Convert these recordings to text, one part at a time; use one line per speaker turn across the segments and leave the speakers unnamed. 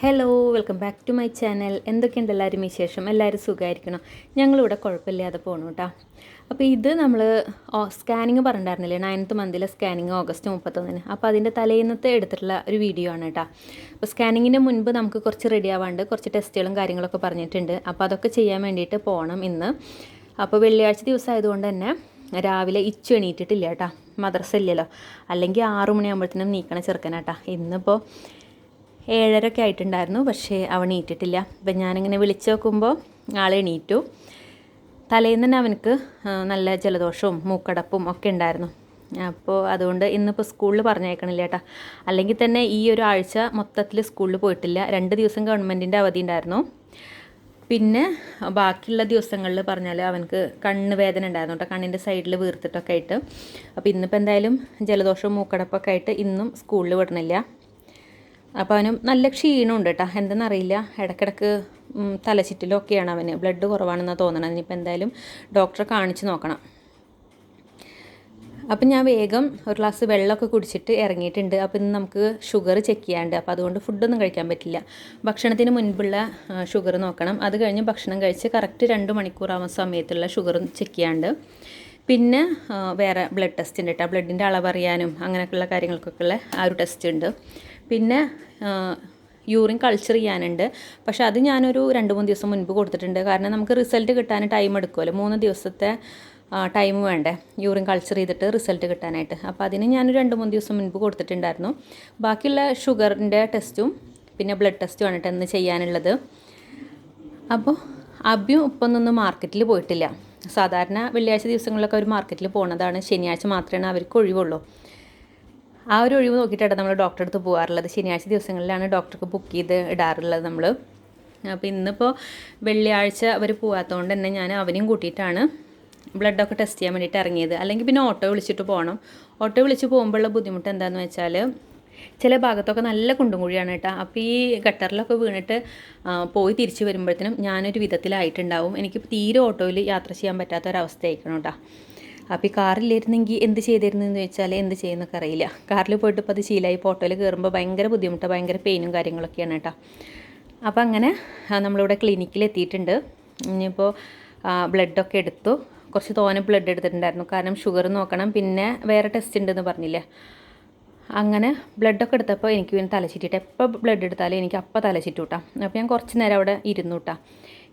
Hello welcome back to my channel എന്തൊക്കെയുണ്ട് എല്ലാവരും വിശേഷം? എല്ലാവരും സുഖമായിരിക്കണം? ഞങ്ങളിവിടെ കുഴപ്പമില്ലാതെ പോകണം കേട്ടോ അപ്പോൾ ഇത് നമ്മൾ സ്കാനിങ് പറഞ്ഞിട്ടുണ്ടായിരുന്നില്ലേ? നയൻത്ത് മന്തിലെ സ്കാനിങ് ഓഗസ്റ്റ് മുപ്പത്തൊന്നിന്. അപ്പോൾ അതിന്റെ തലേന്നത്തെ എടുത്തിട്ടുള്ള ഒരു വീഡിയോ ആണ് കേട്ടോ അപ്പോൾ സ്കാനിങ്ങിന് മുൻപ് നമുക്ക് കുറച്ച് റെഡി ആവാണ്ട് കുറച്ച് ടെസ്റ്റുകളും കാര്യങ്ങളൊക്കെ പറഞ്ഞിട്ടുണ്ട്. അപ്പോൾ അതൊക്കെ ചെയ്യാൻ വേണ്ടിയിട്ട് പോകണം ഇന്ന്. അപ്പോൾ വെള്ളിയാഴ്ച ദിവസം ആയതുകൊണ്ട് തന്നെ രാവിലെ ഇച്ചു എണീറ്റിട്ടില്ല കേട്ടോ മദ്രസ ഇല്ലല്ലോ. അല്ലെങ്കിൽ ആറു മണിയാകുമ്പോഴത്തേനും നീക്കണ ചെറുക്കനാട്ടാ ഇന്നിപ്പോൾ ഏഴരയൊക്കെ ആയിട്ടുണ്ടായിരുന്നു പക്ഷേ അവൻ എണീറ്റിട്ടില്ല. അപ്പം ഞാനിങ്ങനെ വിളിച്ച് നോക്കുമ്പോൾ ആളെ എണീറ്റു. തലേന്ന് തന്നെ അവനക്ക് നല്ല ജലദോഷവും മൂക്കടപ്പും ഒക്കെ ഉണ്ടായിരുന്നു. അപ്പോൾ അതുകൊണ്ട് ഇന്നിപ്പോൾ സ്കൂളിൽ പറഞ്ഞേക്കണില്ല ചേട്ടാ അല്ലെങ്കിൽ തന്നെ ഈ ഒരു ആഴ്ച മൊത്തത്തിൽ സ്കൂളിൽ പോയിട്ടില്ല. രണ്ട് ദിവസം ഗവൺമെന്റിന്റെ അവധി ഉണ്ടായിരുന്നു. പിന്നെ ബാക്കിയുള്ള ദിവസങ്ങളിൽ പറഞ്ഞാൽ അവനക്ക് കണ്ണ് വേദന ഉണ്ടായിരുന്നു കേട്ടോ. കണ്ണിന്റെ സൈഡിൽ വീർത്തിട്ടൊക്കെ ആയിട്ട്. അപ്പോൾ ഇന്നിപ്പോൾ എന്തായാലും ജലദോഷവും മൂക്കടപ്പൊക്കെ ആയിട്ട് ഇന്നും സ്കൂളിൽ വിടണില്ല. അപ്പോൾ അവനും നല്ല ക്ഷീണമുണ്ട് കേട്ടോ എന്തെന്നറിയില്ല ഇടക്കിടക്ക് തലച്ചിറ്റിലൊക്കെയാണ് അവന്. ബ്ലഡ് കുറവാണെന്നാണ് തോന്നണം ഇനിയിപ്പോൾ എന്തായാലും ഡോക്ടറെ കാണിച്ച് നോക്കണം. അപ്പം ഞാൻ വേഗം ഒരു ഗ്ലാസ് വെള്ളമൊക്കെ കുടിച്ചിട്ട് ഇറങ്ങിയിട്ടുണ്ട്. അപ്പം ഇന്ന് നമുക്ക് ഷുഗർ ചെക്ക് ചെയ്യാണ്ട്. അപ്പോൾ അതുകൊണ്ട് ഫുഡൊന്നും കഴിക്കാൻ പറ്റില്ല. ഭക്ഷണത്തിന് മുൻപുള്ള ഷുഗർ നോക്കണം. അത് കഴിഞ്ഞ് ഭക്ഷണം കഴിച്ച് കറക്റ്റ് രണ്ട് മണിക്കൂറാവുന്ന സമയത്തുള്ള ഷുഗർ ചെക്ക് ചെയ്യാണ്ട്. പിന്നെ വേറെ ബ്ലഡ് ടെസ്റ്റ് ഉണ്ട് കേട്ടോ ബ്ലഡിന്റെ അളവറിയാനും അങ്ങനെയൊക്കെയുള്ള കാര്യങ്ങൾക്കൊക്കെ ഉള്ള ആ ഒരു ടെസ്റ്റ് ഉണ്ട്. പിന്നെ യൂറിൻ കൾച്ചർ ചെയ്യാനുണ്ട്. പക്ഷെ അത് ഞാനൊരു രണ്ട് മൂന്ന് ദിവസം മുൻപ് കൊടുത്തിട്ടുണ്ട്. കാരണം നമുക്ക് റിസൾട്ട് കിട്ടാൻ ടൈം എടുക്കുമല്ലോ മൂന്ന് ദിവസത്തെ ടൈം വേണ്ടേ? യൂറിൻ കൾച്ചർ ചെയ്തിട്ട് റിസൾട്ട് കിട്ടാനായിട്ട്. അപ്പോൾ അതിന് ഞാനൊരു രണ്ട് മൂന്ന് ദിവസം മുൻപ് കൊടുത്തിട്ടുണ്ടായിരുന്നു. ബാക്കിയുള്ള ഷുഗറിന്റെ ടെസ്റ്റും പിന്നെ ബ്ലഡ് ടെസ്റ്റും ആണ് ഇന്ന് ചെയ്യാനുള്ളത്. അപ്പോൾ ഇപ്പം നിന്ന് മാർക്കറ്റിൽ പോയിട്ടില്ല. സാധാരണ വെള്ളിയാഴ്ച ദിവസങ്ങളിലൊക്കെ അവർ മാർക്കറ്റിൽ പോകുന്നതാണ് ശനിയാഴ്ച മാത്രമേ അവർക്ക് ഒഴിവുള്ളൂ. ആ ഒരു ഒഴിവ് നോക്കിയിട്ടാണ് നമ്മൾ ഡോക്ടറെ അടുത്ത് പോകാറുള്ളത്. ശനിയാഴ്ച ദിവസങ്ങളിലാണ് ഡോക്ടർക്ക് ബുക്ക് ചെയ്ത് ഇടാറുള്ളത് നമ്മൾ അപ്പോൾ ഇന്നിപ്പോൾ വെള്ളിയാഴ്ച അവർ പോകാത്തതുകൊണ്ട് തന്നെ ഞാൻ അവനെയും കൂട്ടിയിട്ടാണ് ബ്ലഡൊക്കെ ടെസ്റ്റ് ചെയ്യാൻ വേണ്ടിയിട്ട് ഇറങ്ങിയത്. അല്ലെങ്കിൽ പിന്നെ ഓട്ടോ വിളിച്ചിട്ട് പോകണം ഓട്ടോ വിളിച്ച് പോകുമ്പോഴുള്ള ബുദ്ധിമുട്ട് എന്താണെന്ന് വെച്ചാൽ ചില ഭാഗത്തൊക്കെ നല്ല കുണ്ടും കുഴിയാണ് കേട്ടോ. അപ്പോൾ ഈ ഗട്ടറിലൊക്കെ വീണിട്ട് പോയി തിരിച്ച് വരുമ്പോഴത്തേനും ഞാനൊരു വിധത്തിലായിട്ടുണ്ടാവും. എനിക്ക് തീരെ ഓട്ടോയിൽ യാത്ര ചെയ്യാൻ പറ്റാത്ത ഒരവസ്ഥയായിരിക്കണം കേട്ടോ. അപ്പോൾ ഈ കാറിലിരുന്നെങ്കിൽ എന്ത് ചെയ്തിരുന്നെന്ന് ചോദിച്ചാൽ എന്ത് ചെയ്യുന്നൊക്കെ അറിയില്ല. കാറിൽ പോയിട്ട് ഇപ്പോൾ അത് ശീലമായി ഫോട്ടോയിൽ കയറുമ്പോൾ ഭയങ്കര ബുദ്ധിമുട്ട്. ഭയങ്കര പെയിനും കാര്യങ്ങളൊക്കെയാണ് കേട്ടോ. അപ്പോൾ അങ്ങനെ നമ്മളിവിടെ ക്ലിനിക്കിൽ എത്തിയിട്ടുണ്ട്. ഇനിയിപ്പോൾ ബ്ലഡൊക്കെ എടുത്തു. കുറച്ച് തോനെ ബ്ലഡ് എടുത്തിട്ടുണ്ടായിരുന്നു. കാരണം ഷുഗർ നോക്കണം. പിന്നെ വേറെ ടെസ്റ്റ് ഉണ്ടെന്ന് പറഞ്ഞില്ലേ. അങ്ങനെ ബ്ലഡൊക്കെ എടുത്തപ്പോൾ എനിക്ക് പിന്നെ തലച്ചിട്ടിട്ട് എപ്പോൾ ബ്ലഡ് എടുത്താലും എനിക്ക് അപ്പം തലച്ചിട്ടു കേട്ടോ അപ്പോൾ ഞാൻ കുറച്ച് നേരം അവിടെ ഇരുന്നു കേട്ടോ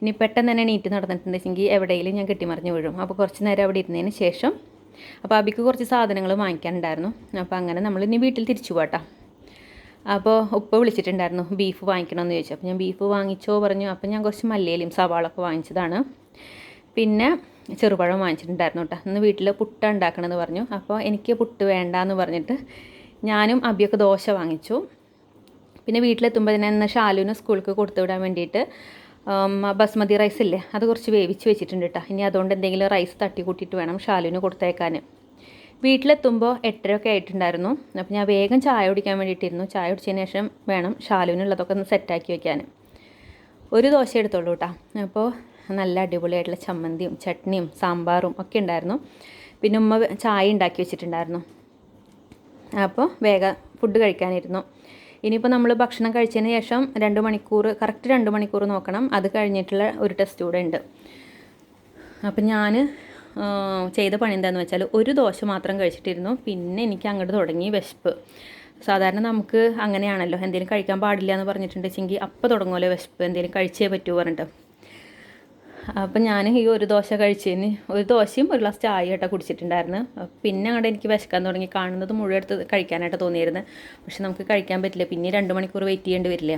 ഇനി പെട്ടെന്ന് തന്നെ നീറ്റ് നടന്നിട്ടുണ്ടെങ്കിൽ എവിടെയെങ്കിലും ഞാൻ കെട്ടിമറിഞ്ഞ് വീഴും. അപ്പോൾ കുറച്ച് നേരം അവിടെ ഇരുന്നതിന് ശേഷം അപ്പോൾ അബിക്ക് കുറച്ച് സാധനങ്ങൾ വാങ്ങിക്കാനുണ്ടായിരുന്നു. അപ്പോൾ അങ്ങനെ നമ്മൾ ഇനി വീട്ടിൽ തിരിച്ചു പോട്ടാ അപ്പോൾ ഉപ്പ വിളിച്ചിട്ടുണ്ടായിരുന്നു ബീഫ് വാങ്ങിക്കണമെന്ന് ചോദിച്ചു. അപ്പോൾ ഞാൻ ബീഫ് വാങ്ങിച്ചോ പറഞ്ഞു. അപ്പോൾ ഞാൻ കുറച്ച് മല്ലിയിലും സവാളൊക്കെ വാങ്ങിച്ചതാണ്. പിന്നെ ചെറുപഴം വാങ്ങിച്ചിട്ടുണ്ടായിരുന്നു കേട്ടോ. ഇന്ന് വീട്ടിൽ പുട്ട ഉണ്ടാക്കണമെന്ന് പറഞ്ഞു. അപ്പോൾ എനിക്ക് പുട്ട് വേണ്ട എന്ന് പറഞ്ഞിട്ട് ഞാനും അബിയൊക്കെ ദോശ വാങ്ങിച്ചു. പിന്നെ വീട്ടിലെത്തുമ്പോൾ തന്നെ ഇന്ന് ഷാലുവിന് സ്കൂളിലേക്ക് കൊടുത്തു വിടാൻ വേണ്ടിയിട്ട് ബസ്മതി റൈസ് ഇല്ലേ? അത് കുറച്ച് വേവിച്ച് വെച്ചിട്ടുണ്ട് കേട്ടോ ഇനി അതുകൊണ്ട് എന്തെങ്കിലും റൈസ് തട്ടി കൂട്ടിയിട്ട് വേണം ഷാലുവിന് കൊടുത്തേക്കാൻ വീട്ടിലെത്തുമ്പോൾ എട്ടരയൊക്കെ ആയിട്ടുണ്ടായിരുന്നു. അപ്പോൾ ഞാൻ വേഗം ചായ കുടിക്കാൻ വേണ്ടിയിട്ടിരുന്നു. ചായ കുടിച്ചതിന് ശേഷം വേണം ഷാലുവിനുള്ളതൊക്കെ ഒന്ന് സെറ്റാക്കി വെക്കാൻ ഒരു ദോശ എടുത്തോളൂ കേട്ടോ അപ്പോൾ നല്ല അടിപൊളിയായിട്ടുള്ള ചമ്മന്തിയും ചട്നിയും സാമ്പാറും ഒക്കെ ഉണ്ടായിരുന്നു. പിന്നെ ഉമ്മ ചായ ഉണ്ടാക്കി വെച്ചിട്ടുണ്ടായിരുന്നു. അപ്പോൾ വേഗം ഫുഡ് കഴിക്കാനിരുന്നു. ഇനിയിപ്പോൾ നമ്മൾ ഭക്ഷണം കഴിച്ചതിന് ശേഷം രണ്ട് മണിക്കൂർ കറക്റ്റ് രണ്ട് മണിക്കൂർ നോക്കണം. അത് കഴിഞ്ഞിട്ടുള്ള ഒരു ടെസ്റ്റ് കൂടെ ഉണ്ട്. അപ്പം ഞാൻ ചെയ്ത പണി എന്താണെന്ന് വെച്ചാൽ ഒരു ദോശ മാത്രം കഴിച്ചിട്ടിരുന്നു. പിന്നെ എനിക്ക് അങ്ങോട്ട് തുടങ്ങി വിശപ്പ്. സാധാരണ നമുക്ക് അങ്ങനെയാണല്ലോ എന്തെങ്കിലും കഴിക്കാൻ പാടില്ല എന്ന് പറഞ്ഞിട്ടുണ്ടെങ്കിൽ അപ്പോൾ തുടങ്ങുമല്ലോ വിശപ്പ്. എന്തെങ്കിലും കഴിച്ചേ പറ്റൂ പറഞ്ഞിട്ട്. അപ്പം ഞാൻ ഈ ഒരു ദോശ കഴിച്ചതിന് ഒരു ദോശയും ഒരു ഗ്ലാസ് ചായ കേട്ടോ കുടിച്ചിട്ടുണ്ടായിരുന്നു. പിന്നെ അങ്ങോട്ട് എനിക്ക് വിശക്കാൻ തുടങ്ങി. കാണുന്നത് മുഴുവൻ എടുത്ത് കഴിക്കാനായിട്ട് തോന്നിയിരുന്നു പക്ഷെ നമുക്ക് കഴിക്കാൻ പറ്റില്ല. പിന്നെ രണ്ട് മണിക്കൂർ വെയിറ്റ് ചെയ്യേണ്ടി വരില്ല.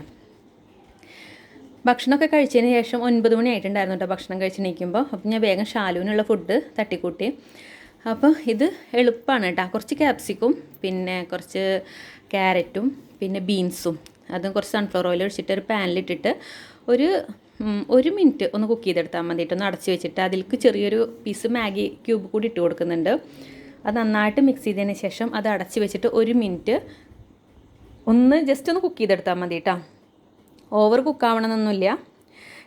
ഭക്ഷണമൊക്കെ കഴിച്ചതിന് ശേഷം ഒൻപത് മണി ആയിട്ടുണ്ടായിരുന്നു കേട്ടോ ഭക്ഷണം കഴിച്ച് നിൽക്കുമ്പോൾ അപ്പം ഞാൻ വേഗം ഷാലുവിനുള്ള ഫുഡ് തട്ടിക്കൂട്ടി. അപ്പോൾ ഇത് എളുപ്പമാണ് കേട്ടോ കുറച്ച് ക്യാപ്സിക്കും പിന്നെ കുറച്ച് ക്യാരറ്റും പിന്നെ ബീൻസും അതും കുറച്ച് സൺഫ്ലവർ ഓയിൽ ഒഴിച്ചിട്ട് ഒരു പാനിലിട്ടിട്ട് ഒരു ഒരു മിനിറ്റ് ഒന്ന് കുക്ക് ചെയ്തെടുത്താൽ മതിയിട്ട് ഒന്ന് അടച്ച് വെച്ചിട്ട് അതിലേക്ക് ചെറിയൊരു പീസ് മാഗി ക്യൂബ് കൂടി ഇട്ട് കൊടുക്കുന്നുണ്ട്. അത് നന്നായിട്ട് മിക്സ് ചെയ്തതിന് ശേഷം അത് അടച്ച് വെച്ചിട്ട് ഒരു മിനിറ്റ് ഒന്ന് ജസ്റ്റ് ഒന്ന് കുക്ക് ചെയ്തെടുത്താൽ മതി കേട്ടോ. ഓവർ കുക്കാവണമെന്നൊന്നുമില്ല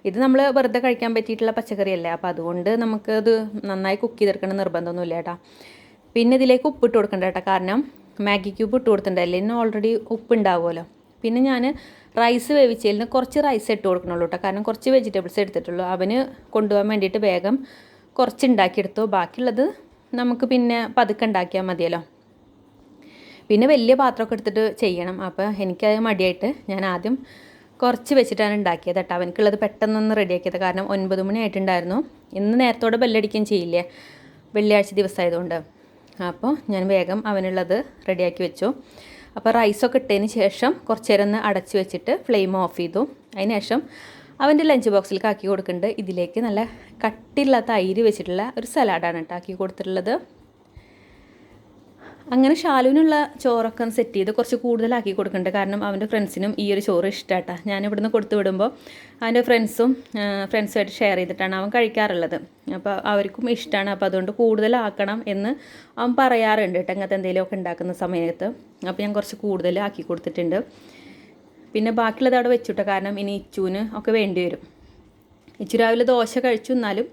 ഇത് നമ്മൾ വെറുതെ കഴിക്കാൻ പറ്റിയിട്ടുള്ള പച്ചക്കറിയല്ലേ? അപ്പോൾ അതുകൊണ്ട് നമുക്കത് നന്നായി കുക്ക് ചെയ്തെടുക്കണം നിർബന്ധമൊന്നുമില്ല കേട്ടോ. പിന്നെ ഇതിലേക്ക് ഉപ്പ് ഇട്ട് കൊടുക്കണ്ട കേട്ടോ. കാരണം മാഗി ക്യൂബ് ഇട്ട് കൊടുത്തിട്ടുണ്ടല്ലേ ഇന്ന് ഓൾറെഡി ഉപ്പ് ഉണ്ടാവുമല്ലോ. പിന്നെ ഞാൻ റൈസ് വേവിച്ചതിൽ കുറച്ച് റൈസ് ഇട്ട് കൊടുക്കണുള്ളൂ കേട്ടോ കാരണം കുറച്ച് വെജിറ്റബിൾസ് എടുത്തിട്ടുള്ളൂ. അവന് കൊണ്ടുപോകാൻ വേണ്ടിയിട്ട് വേഗം കുറച്ച് ഉണ്ടാക്കിയെടുത്തു. ബാക്കിയുള്ളത് നമുക്ക് പിന്നെ പതുക്കെ ഉണ്ടാക്കിയാൽ മതിയല്ലോ. പിന്നെ വലിയ പാത്രമൊക്കെ എടുത്തിട്ട് ചെയ്യണം. അപ്പോൾ എനിക്കത് മടിയായിട്ട് ഞാൻ ആദ്യം കുറച്ച് വെച്ചിട്ടാണ് ഉണ്ടാക്കിയത് കേട്ടോ അവനക്കുള്ളത് പെട്ടെന്നൊന്ന് റെഡിയാക്കിയത് കാരണം ഒൻപത് മണി ആയിട്ടുണ്ടായിരുന്നു. ഇന്ന് നേരത്തോടെ ബെല്ലടിക്കുകയും ചെയ്യില്ലേ? വെള്ളിയാഴ്ച ദിവസമായതുകൊണ്ട്. അപ്പോൾ ഞാൻ വേഗം അവനുള്ളത് റെഡിയാക്കി വെച്ചു. അപ്പോൾ റൈസൊക്കെ ഇട്ടതിന് ശേഷം കുറച്ച് നേരം ഒന്ന് അടച്ച് വെച്ചിട്ട് ഫ്ലെയിം ഓഫ് ചെയ്തു. അതിന് ശേഷം അവന്റെ ലഞ്ച് ബോക്സിലേക്ക് ആക്കി കൊടുക്കുന്നുണ്ട്. ഇതിലേക്ക് നല്ല കട്ടിയുള്ള തൈര് വെച്ചിട്ടുള്ള ഒരു സലാഡാണ് കേട്ടോ ആക്കി കൊടുത്തിട്ടുള്ളത്. അങ്ങനെ ഷാലുവിനുള്ള ചോറൊക്കെ സെറ്റ് ചെയ്ത് കുറച്ച് കൂടുതലാക്കി കൊടുക്കുന്നുണ്ട് കാരണം അവന്റെ ഫ്രണ്ട്സിനും ഈ ഒരു ചോറ് ഇഷ്ടമാട്ടാ ഞാൻ ഇവിടുന്ന് കൊടുത്തു വിടുമ്പോൾ അവന്റെ ഫ്രണ്ട്സും ഫ്രണ്ട്സുമായിട്ട് ഷെയർ ചെയ്തിട്ടാണ് അവൻ കഴിക്കാറുള്ളത്. അപ്പോൾ അവർക്കും ഇഷ്ടമാണ് അപ്പോൾ അതുകൊണ്ട് കൂടുതലാക്കണം എന്ന് അവൻ പറയാറുണ്ട് കേട്ടോ. അങ്ങനത്തെ എന്തെങ്കിലുമൊക്കെ ഉണ്ടാക്കുന്ന സമയത്ത്. അപ്പോൾ ഞാൻ കുറച്ച് കൂടുതൽ ആക്കി കൊടുത്തിട്ടുണ്ട്. പിന്നെ ബാക്കിയുള്ളത് അവിടെ വെച്ചുട്ടോ. കാരണം ഇനി ഇച്ചുവിന് ഒക്കെ വേണ്ടി വരും. ഇച്ചു രാവിലെ ദോശ കഴിച്ചു. എന്നാലും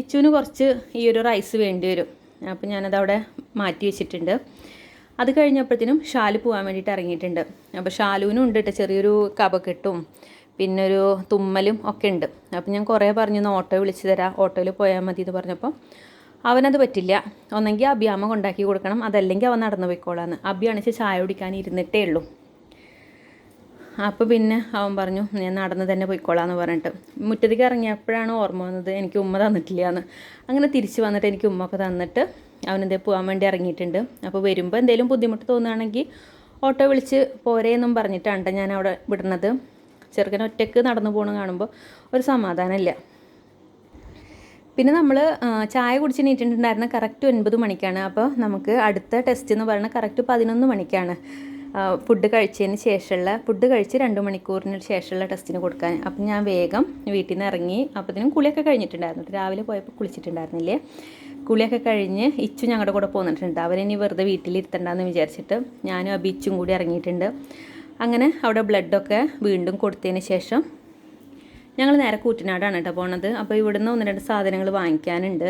ഇച്ചുവിന് കുറച്ച് ഈ ഒരു റൈസ് വേണ്ടി വരും. അപ്പോൾ ഞാനതവിടെ മാറ്റി വെച്ചിട്ടുണ്ട്. അത് കഴിഞ്ഞപ്പോഴത്തേനും ഷാൽ പോകാൻ വേണ്ടിയിട്ട് ഇറങ്ങിയിട്ടുണ്ട്. അപ്പോൾ ഷാലുവിനും ഉണ്ട് കേട്ടോ ചെറിയൊരു കപക്കെട്ടും പിന്നെ ഒരു തുമ്മലും ഒക്കെ ഉണ്ട്. അപ്പോൾ ഞാൻ കുറേ പറഞ്ഞു ഓട്ടോ വിളിച്ച് തരാം ഓട്ടോയിൽ പോയാൽ മതി എന്ന് പറഞ്ഞപ്പോൾ അവനത് പറ്റില്ല. ഒന്നെങ്കിൽ അഭിയാമ കൊണ്ടാക്കി കൊടുക്കണം അതല്ലെങ്കിൽ അവൻ നടന്നു പോയിക്കോളാന്ന്. അഭിയാണിച്ച് ചായ കുടിക്കാൻ ഇരുന്നിട്ടേ ഉള്ളൂ. അപ്പോൾ പിന്നെ അവൻ പറഞ്ഞു ഞാൻ നടന്ന് തന്നെ പോയിക്കോളാന്ന് പറഞ്ഞിട്ട്. മുറ്റത്തേക്ക് ഇറങ്ങിയപ്പോഴാണ് ഓർമ്മ വന്നത് എനിക്ക് ഉമ്മ തന്നിട്ടില്ല എന്ന്. അങ്ങനെ തിരിച്ച് വന്നിട്ട് എനിക്ക് ഉമ്മ ഒക്കെ തന്നിട്ട് അവനെന്തേ പോകാൻ വേണ്ടി ഇറങ്ങിയിട്ടുണ്ട്. അപ്പോൾ വരുമ്പോൾ എന്തെങ്കിലും ബുദ്ധിമുട്ട് തോന്നുകയാണെങ്കിൽ ഓട്ടോ വിളിച്ച് പോരേ എന്നും പറഞ്ഞിട്ടാണ് ഞാൻ അവിടെ വിടുന്നത്. ചെറുക്കൻ ഒറ്റയ്ക്ക് നടന്നു പോകണം കാണുമ്പോൾ ഒരു സമാധാനമില്ല. പിന്നെ നമ്മൾ ചായ കുടിച്ച് നീട്ടിട്ടുണ്ടായിരുന്ന കറക്റ്റ് ഒൻപത് മണിക്കാണ്. അപ്പോൾ നമുക്ക് അടുത്ത ടെസ്റ്റ് എന്ന് പറയുന്നത് കറക്റ്റ് പതിനൊന്ന് മണിക്കാണ്. ഫുഡ് കഴിച്ചതിന് ശേഷമുള്ള ഫുഡ് കഴിച്ച് രണ്ട് മണിക്കൂറിന് ശേഷമുള്ള ടെസ്റ്റിന് കൊടുക്കാൻ. അപ്പം ഞാൻ വേഗം വീട്ടിൽ നിന്ന് ഇറങ്ങി അപ്പത്തിനും കുളിയൊക്കെ കഴിഞ്ഞിട്ടുണ്ടായിരുന്നു. രാവിലെ പോയപ്പോൾ കുളിച്ചിട്ടുണ്ടായിരുന്നില്ലേ? കുളിയൊക്കെ കഴിഞ്ഞ് ഇച്ചു ഞങ്ങളുടെ കൂടെ പോന്നിട്ടുണ്ട്. അവരിനി വെറുതെ വീട്ടിലിരുത്തണ്ടെന്ന് വിചാരിച്ചിട്ട് ഞാനും അബിച്ചും കൂടി ഇറങ്ങിയിട്ടുണ്ട്. അങ്ങനെ അവിടെ ബ്ലഡൊക്കെ വീണ്ടും കൊടുത്തതിന് ശേഷം ഞങ്ങൾ നേരെ കൂറ്റനാടാണ് കേട്ടോ പോണത്. അപ്പോൾ ഇവിടുന്ന് ഒന്ന് രണ്ട് സാധനങ്ങൾ വാങ്ങിക്കാനുണ്ട്.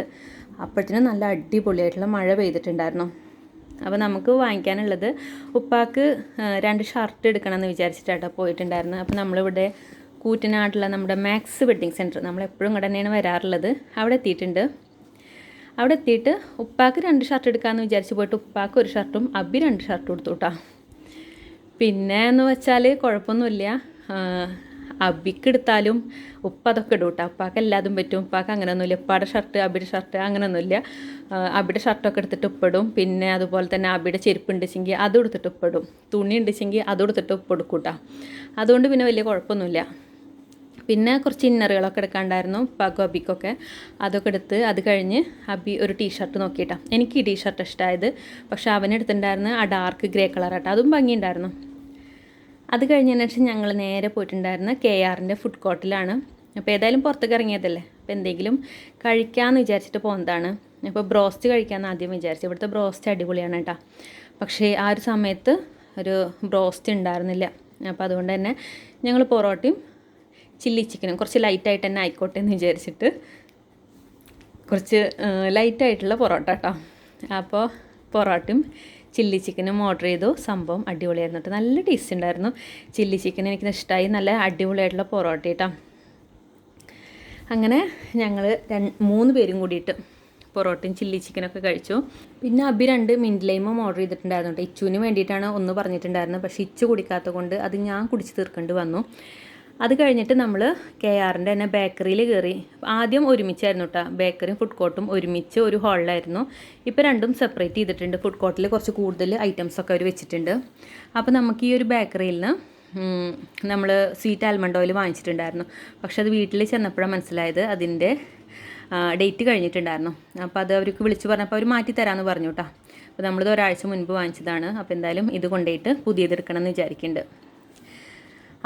അപ്പോഴത്തേനും നല്ല അടിപൊളിയായിട്ടുള്ള മഴ പെയ്തിട്ടുണ്ടായിരുന്നു. അപ്പോൾ നമുക്ക് വാങ്ങിക്കാനുള്ളത് ഉപ്പാക്ക് രണ്ട് ഷർട്ട് എടുക്കണം എന്ന് വിചാരിച്ചിട്ടാട്ടോ പോയിട്ടുണ്ടായിരുന്നു അപ്പോൾ നമ്മളിവിടെ കൂറ്റനാട്ടിലെ നമ്മുടെ മാക്സ് വെഡ്ഡിങ് സെന്റർ നമ്മളെപ്പോഴും ഇവിടെ തന്നെയാണ് വരാറുള്ളത്. അവിടെ എത്തിയിട്ടുണ്ട്. അവിടെ എത്തിയിട്ട് ഉപ്പാക്ക് രണ്ട് ഷർട്ട് എടുക്കാമെന്ന് വിചാരിച്ച് പോയിട്ട് ഉപ്പാക്ക് ഒരു ഷർട്ടും അബി രണ്ട് ഷർട്ടും എടുത്തു കേട്ടോ പിന്നെ എന്ന് വെച്ചാൽ കുഴപ്പമൊന്നുമില്ല അബിക്ക് എടുത്താലും ഉപ്പ അതൊക്കെ ഇടും കേട്ടോ ഉപ്പാക്ക് എല്ലാതും പറ്റും. ഉപ്പാക്ക് അങ്ങനെയൊന്നുമില്ല ഉപ്പാടെ ഷർട്ട് അബിയുടെ ഷർട്ട് അങ്ങനെയൊന്നുമില്ല അബിയുടെ ഷർട്ടൊക്കെ എടുത്തിട്ട് ഉപ്പിടും പിന്നെ അതുപോലെ തന്നെ അബിയുടെ ചെരുപ്പ് ഉണ്ടെച്ചെങ്കിൽ അത് എടുത്തിട്ട് ഉപ്പിടും തുണി ഉണ്ടെച്ചെങ്കിൽ അതും എടുത്തിട്ട് ഉപ്പെടുക്കും കേട്ടോ അതുകൊണ്ട് പിന്നെ വലിയ കുഴപ്പമൊന്നുമില്ല പിന്നെ കുറച്ച് ഇന്നറുകളൊക്കെ എടുക്കാണ്ടായിരുന്നു പകു അബിക്കൊക്കെ അതൊക്കെ എടുത്ത് അത് കഴിഞ്ഞ് അബി ഒരു ടീഷർട്ട് നോക്കിയിട്ടാണ് എനിക്ക് ഈ ടീഷർട്ട് ഇഷ്ടമായത് പക്ഷേ അവനെടുത്തിട്ടുണ്ടായിരുന്നു ആ ഡാർക്ക് ഗ്രേ കളറാട്ടോ. അതും ഭംഗിയുണ്ടായിരുന്നു. അത് കഴിഞ്ഞതിന് ശേഷം ഞങ്ങൾ നേരെ പോയിട്ടുണ്ടായിരുന്ന കെ ആറിന്റെ ഫുഡ് കോർട്ടിലാണ്. അപ്പോൾ ഏതായാലും പുറത്തേക്ക് ഇറങ്ങിയതല്ലേ? അപ്പോൾ എന്തെങ്കിലും കഴിക്കാമെന്ന് വിചാരിച്ചിട്ട് പോകുന്നതാണ് അപ്പോൾ ബ്രോസ്റ്റ് കഴിക്കാമെന്ന് ആദ്യം വിചാരിച്ചു. ഇവിടുത്തെ ബ്രോസ്റ്റ് അടിപൊളിയാണ് കേട്ടോ പക്ഷേ ആ ഒരു സമയത്ത് ഒരു ബ്രോസ്റ്റ് ഉണ്ടായിരുന്നില്ല. അപ്പോൾ അതുകൊണ്ട് തന്നെ ഞങ്ങൾ പൊറോട്ടയും ചില്ലി ചിക്കനും കുറച്ച് ലൈറ്റായിട്ട് തന്നെ ആയിക്കോട്ടെ എന്ന് വിചാരിച്ചിട്ട് കുറച്ച് ലൈറ്റായിട്ടുള്ള പൊറോട്ട കേട്ടോ അപ്പോൾ പൊറോട്ടയും ചില്ലി ചിക്കനും ഓർഡർ ചെയ്തു. സംഭവം അടിപൊളിയായിരുന്നു. കേട്ടോ നല്ല ടേസ്റ്റ് ഉണ്ടായിരുന്നു. ചില്ലി ചിക്കൻ എനിക്ക് ഇഷ്ടമായി നല്ല അടിപൊളിയായിട്ടുള്ള പൊറോട്ട കേട്ടോ അങ്ങനെ ഞങ്ങൾ മൂന്ന് പേരും കൂടിയിട്ട് പൊറോട്ടയും ചില്ലി ചിക്കനൊക്കെ കഴിച്ചു. പിന്നെ അബി രണ്ട് മിന്റ് ലൈമും ഓർഡർ ചെയ്തിട്ടുണ്ടായിരുന്നു കേട്ടോ ഇച്ചുവിന് വേണ്ടിയിട്ടാണ് ഒന്ന് പറഞ്ഞിട്ടുണ്ടായിരുന്നത്. പക്ഷേ ഇച്ചു കുടിക്കാത്തത് കൊണ്ട് അത് ഞാൻ കുടിച്ച് തീർക്കേണ്ടി വന്നു. അത് കഴിഞ്ഞിട്ട് നമ്മൾ കെ ആറിന്റെ തന്നെ ബേക്കറിയിൽ കയറി ആദ്യം ഒരുമിച്ചായിരുന്നു കേട്ടോ ബേക്കറിയും ഫുഡ് കോർട്ടും ഒരുമിച്ച് ഒരു ഹാളിലായിരുന്നു ഇപ്പോൾ രണ്ടും സെപ്പറേറ്റ് ചെയ്തിട്ടുണ്ട്. ഫുഡ് കോർട്ടിൽ കുറച്ച് കൂടുതൽ ഐറ്റംസ് ഒക്കെ അവർ വെച്ചിട്ടുണ്ട്. അപ്പോൾ നമുക്ക് ഈ ഒരു ബേക്കറിയിൽ നിന്ന് നമ്മൾ സ്വീറ്റ് ആൽമണ്ട് ഓയിൽ വാങ്ങിച്ചിട്ടുണ്ടായിരുന്നു. പക്ഷെ അത് വീട്ടിൽ ചെന്നപ്പോഴാണ് മനസ്സിലായത് അതിന്റെ ഡേറ്റ് കഴിഞ്ഞിട്ടുണ്ടായിരുന്നു. അപ്പോൾ അത് അവർക്ക് വിളിച്ച് പറഞ്ഞപ്പോൾ അവർ മാറ്റി തരാമെന്ന് പറഞ്ഞു കേട്ടോ അപ്പോൾ നമ്മളിത് ഒരാഴ്ച മുൻപ് വാങ്ങിച്ചതാണ്. അപ്പോൾ എന്തായാലും ഇത് കൊണ്ടുപോയിട്ട് പുതിയത് എടുക്കണം എന്ന് വിചാരിക്കുന്നുണ്ട്.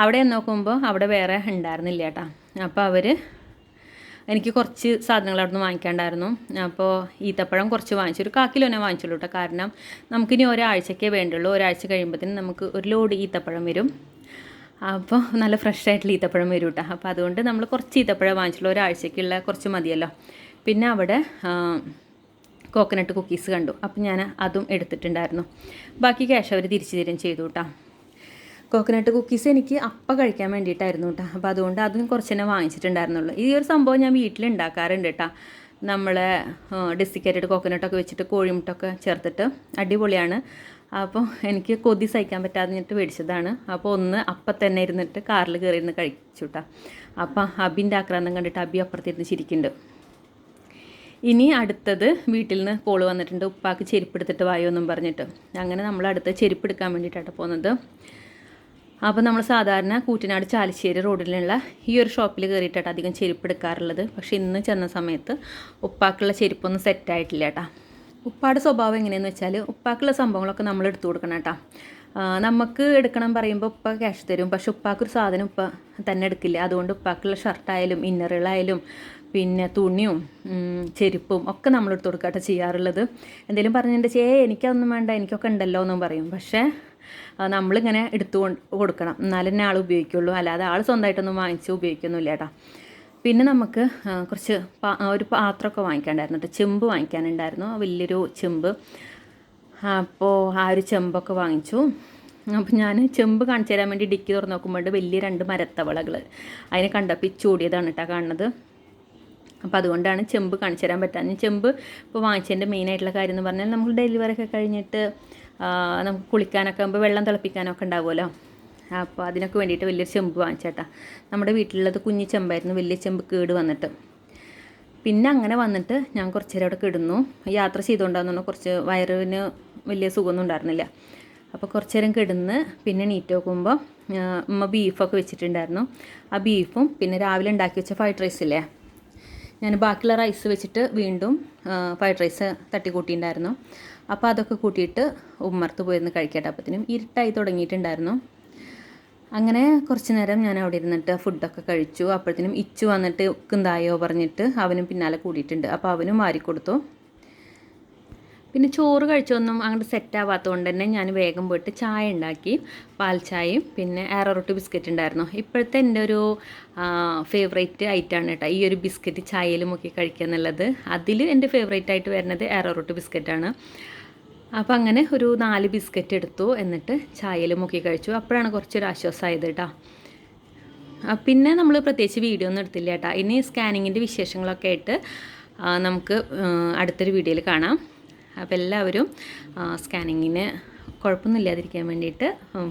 അവിടെ നോക്കുമ്പോൾ അവിടെ വേറെ ഉണ്ടായിരുന്നില്ല കേട്ടോ അപ്പോൾ അവർ എനിക്ക് കുറച്ച് സാധനങ്ങൾ അവിടെ നിന്ന് വാങ്ങിക്കാണ്ടായിരുന്നു. അപ്പോൾ ഈത്തപ്പഴം കുറച്ച് വാങ്ങിച്ചു. ഒരു കാക്കിലോ തന്നെ വാങ്ങിച്ചുള്ളൂ കേട്ടോ കാരണം നമുക്കിനി ഒരാഴ്ചക്കേ വേണ്ടുള്ളൂ. ഒരാഴ്ച കഴിയുമ്പോഴത്തേനും നമുക്ക് ഒരു ലോഡ് ഈത്തപ്പഴം വരും. അപ്പോൾ നല്ല ഫ്രഷ് ആയിട്ടുള്ള ഈത്തപ്പഴം വരും കേട്ടോ അപ്പോൾ അതുകൊണ്ട് നമ്മൾ കുറച്ച് ഈത്തപ്പഴം വാങ്ങിച്ചുള്ളൂ. ഒരാഴ്ചക്കുള്ള കുറച്ച് മതിയല്ലോ. പിന്നെ അവിടെ കോക്കനട്ട് കുക്കീസ് കണ്ടു. അപ്പം ഞാൻ അതും എടുത്തിട്ടുണ്ടായിരുന്നു. ബാക്കി ക്യാഷ് അവർ തിരിച്ചു തരും ചെയ്തു കേട്ടോ കോക്കനട്ട് കുക്കീസ് എനിക്ക് അപ്പം കഴിക്കാൻ വേണ്ടിയിട്ടായിരുന്നു കേട്ടോ അപ്പോൾ അതുകൊണ്ട് അതും കുറച്ച് തന്നെ വാങ്ങിച്ചിട്ടുണ്ടായിരുന്നുള്ളൂ. ഈ ഒരു സംഭവം ഞാൻ വീട്ടിൽ ഉണ്ടാക്കാറുണ്ട് കേട്ടോ നമ്മളെ ഡെസിക്കേറ്റഡ് കോക്കനട്ടൊക്കെ വെച്ചിട്ട് കോഴിമുട്ടൊക്കെ ചേർത്തിട്ട് അടിപൊളിയാണ്. അപ്പോൾ എനിക്ക് കൊതി സഹിക്കാൻ പറ്റാതെ എന്നിട്ട് മേടിച്ചതാണ്. അപ്പോൾ ഒന്ന് അപ്പം തന്നെ ഇരുന്നിട്ട് കാറിൽ കയറി ഇരുന്ന് കഴിച്ചു കേട്ടോ അപ്പം അബിന്റെ ആക്രാന്തം കണ്ടിട്ട് അബി അപ്പുറത്തിരുന്ന് ചിരിക്കുന്നുണ്ട്. ഇനി അടുത്തത് വീട്ടിൽ നിന്ന് കോൾ വന്നിട്ടുണ്ട്. ഉപ്പാക്ക് ചെരുപ്പ് എടുത്തിട്ട് വായോ എന്നും പറഞ്ഞിട്ട്. അങ്ങനെ നമ്മൾ അടുത്ത് ചെരുപ്പ് എടുക്കാൻ വേണ്ടിയിട്ടാണ് പോകുന്നത്. അപ്പോൾ നമ്മൾ സാധാരണ കൂറ്റനാട് ചാലിശ്ശേരി റോഡിലുള്ള ഈ ഒരു ഷോപ്പിൽ കയറിയിട്ടാണ് അധികം ചെരുപ്പ് എടുക്കാറുള്ളത്. പക്ഷേ ഇന്ന് ചെന്ന സമയത്ത് ഉപ്പാക്കുള്ള ചെരുപ്പൊന്നും സെറ്റായിട്ടില്ല കേട്ടോ ഉപ്പാടെ സ്വഭാവം എങ്ങനെയെന്ന് വെച്ചാൽ ഉപ്പാക്കുള്ള സംഭവങ്ങളൊക്കെ നമ്മൾ എടുത്തു കൊടുക്കണം കേട്ടോ നമുക്ക് എടുക്കണം പറയുമ്പോൾ ഉപ്പ ക്യാഷ് തരും. പക്ഷെ ഉപ്പാക്കൊരു സാധനം ഉപ്പ തന്നെ എടുക്കില്ല. അതുകൊണ്ട് ഉപ്പാക്കുള്ള ഷർട്ടായാലും ഇന്നറുകളായാലും പിന്നെ തുണിയും ചെരുപ്പും ഒക്കെ നമ്മളെടുത്ത് കൊടുക്കട്ടെ ചെയ്യാറുള്ളത്. എന്തെങ്കിലും പറഞ്ഞിട്ട് ചേ എനിക്കതൊന്നും വേണ്ട. എനിക്കൊക്കെ ഉണ്ടല്ലോ എന്നും പറയും. പക്ഷേ നമ്മളിങ്ങനെ എടുത്തു കൊടുക്കണം. എന്നാലും ആൾ ഉപയോഗിക്കുള്ളൂ. അല്ലാതെ ആൾ സ്വന്തമായിട്ടൊന്നും വാങ്ങിച്ച് ഉപയോഗിക്കൊന്നുമില്ല കേട്ടോ. പിന്നെ നമുക്ക് കുറച്ച് ഒരു പാത്രമൊക്കെ വാങ്ങിക്കാണ്ടായിരുന്നു കേട്ടോ. ചെമ്പ് വാങ്ങിക്കാനുണ്ടായിരുന്നു. വലിയൊരു ചെമ്പ്. അപ്പോൾ ആ ഒരു ചെമ്പൊക്കെ വാങ്ങിച്ചു. അപ്പോൾ ഞാൻ ചെമ്പ് കാണിച്ചു തരാൻ വേണ്ടി ഡിക്കി തുറന്ന് നോക്കുമ്പോൾ വലിയ രണ്ട് മരത്തവളകൾ അതിനെ കണ്ടപ്പോൾ ഇച്ചൂടിയതാണ് കേട്ടോ കാണുന്നത്. അപ്പോൾ അതുകൊണ്ടാണ് ചെമ്പ് കാണിച്ചു തരാൻ പറ്റാൻ ചെമ്പ് ഇപ്പോൾ വാങ്ങിച്ചതിന്റെ മെയിനായിട്ടുള്ള കാര്യം എന്ന് പറഞ്ഞാൽ നമ്മൾ ഡെലിവറി ഒക്കെ കഴിഞ്ഞിട്ട് നമുക്ക് കുളിക്കാനൊക്കെ ആകുമ്പോൾ വെള്ളം തിളപ്പിക്കാനൊക്കെ ഉണ്ടാവുമല്ലോ? അപ്പോൾ അതിനൊക്കെ വേണ്ടിയിട്ട് വലിയൊരു ചെമ്പ് വാങ്ങിച്ചേട്ടാ. നമ്മുടെ വീട്ടിലുള്ളത് കുഞ്ഞു ചെമ്പായിരുന്നു വലിയ ചെമ്പ് കേട് വന്നിട്ട്. പിന്നെ അങ്ങനെ വന്നിട്ട് ഞാൻ കുറച്ച് നേരം അവിടെ കിടന്നു. യാത്ര ചെയ്തുകൊണ്ടാകുന്നു കുറച്ച് വയറിന് വലിയ സുഖമൊന്നും ഉണ്ടായിരുന്നില്ല. അപ്പോൾ കുറച്ച് നേരം കിടന്ന് പിന്നെ നീറ്റ് നോക്കുമ്പോൾ ഉമ്മ ബീഫൊക്കെ വെച്ചിട്ടുണ്ടായിരുന്നു. ആ ബീഫും പിന്നെ രാവിലെ ഉണ്ടാക്കി വെച്ച ഫ്രൈഡ് റൈസ് ഇല്ലേ? ഞാൻ ബാക്കിയുള്ള റൈസ് വെച്ചിട്ട് വീണ്ടും ഫ്രൈഡ് റൈസ് തട്ടിക്കൂട്ടിയിട്ടുണ്ടായിരുന്നു. അപ്പോൾ അതൊക്കെ കൂട്ടിയിട്ട് ഉമ്മർത്ത് പോയിരുന്ന് കഴിക്കട്ടെ. അപ്പത്തിനും ഇരുട്ടായി തുടങ്ങിയിട്ടുണ്ടായിരുന്നു. അങ്ങനെ കുറച്ച് നേരം ഞാൻ അവിടെ ഇരുന്നിട്ട് ഫുഡൊക്കെ കഴിച്ചു. അപ്പോഴത്തേനും ഇച്ചു വന്നിട്ട് കുന്തായോ പറഞ്ഞിട്ട് അവനും പിന്നാലെ കൂടിയിട്ടുണ്ട്. അപ്പോൾ അവനും വാരിക്കൊടുത്തു. പിന്നെ ചോറ് കഴിച്ചൊന്നും അങ്ങോട്ട് സെറ്റ് ആവാത്തതുകൊണ്ട് തന്നെ ഞാൻ വേഗം പോയിട്ട് ചായ ഉണ്ടാക്കി. പാൽ ചായയും പിന്നെ ആറോറോട്ട് ബിസ്ക്കറ്റ് ഉണ്ടായിരുന്നു. ഇപ്പോഴത്തെ എന്റെ ഒരു ഫേവറേറ്റ് ഐറ്റമാണ് കേട്ടോ ഈ ഒരു ബിസ്ക്കറ്റ് ചായയിൽ മുക്കി കഴിക്കുക എന്നുള്ളത്. അതിൽ എന്റെ ഫേവറേറ്റ് ആയിട്ട് വരുന്നത് ആറോറോട്ട് ബിസ്ക്കറ്റാണ്. അപ്പോൾ അങ്ങനെ ഒരു നാല് ബിസ്ക്കറ്റ് എടുത്തു. എന്നിട്ട് ചായയിൽ മുക്കി കഴിച്ചു. അപ്പോഴാണ് കുറച്ചൊരു ആശ്വാസമായത് കേട്ടോ. പിന്നെ നമ്മൾ പ്രത്യേകിച്ച് വീഡിയോ ഒന്നും എടുത്തില്ല കേട്ടോ. ഇനി സ്കാനിങ്ങിന്റെ വിശേഷങ്ങളൊക്കെ ആയിട്ട് നമുക്ക് അടുത്തൊരു വീഡിയോയിൽ കാണാം. അപ്പോൾ എല്ലാവരും സ്കാനിങ്ങിന് കുഴപ്പമൊന്നുമില്ലാതിരിക്കാൻ വേണ്ടിയിട്ട്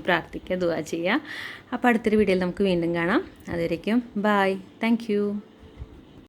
പ്രാർത്ഥിക്കുക ദുവാ ചെയ്യുക. അപ്പോൾ അടുത്തൊരു വീഡിയോയിൽ നമുക്ക് വീണ്ടും കാണാം. അതുവരേക്കും ബായ് താങ്ക്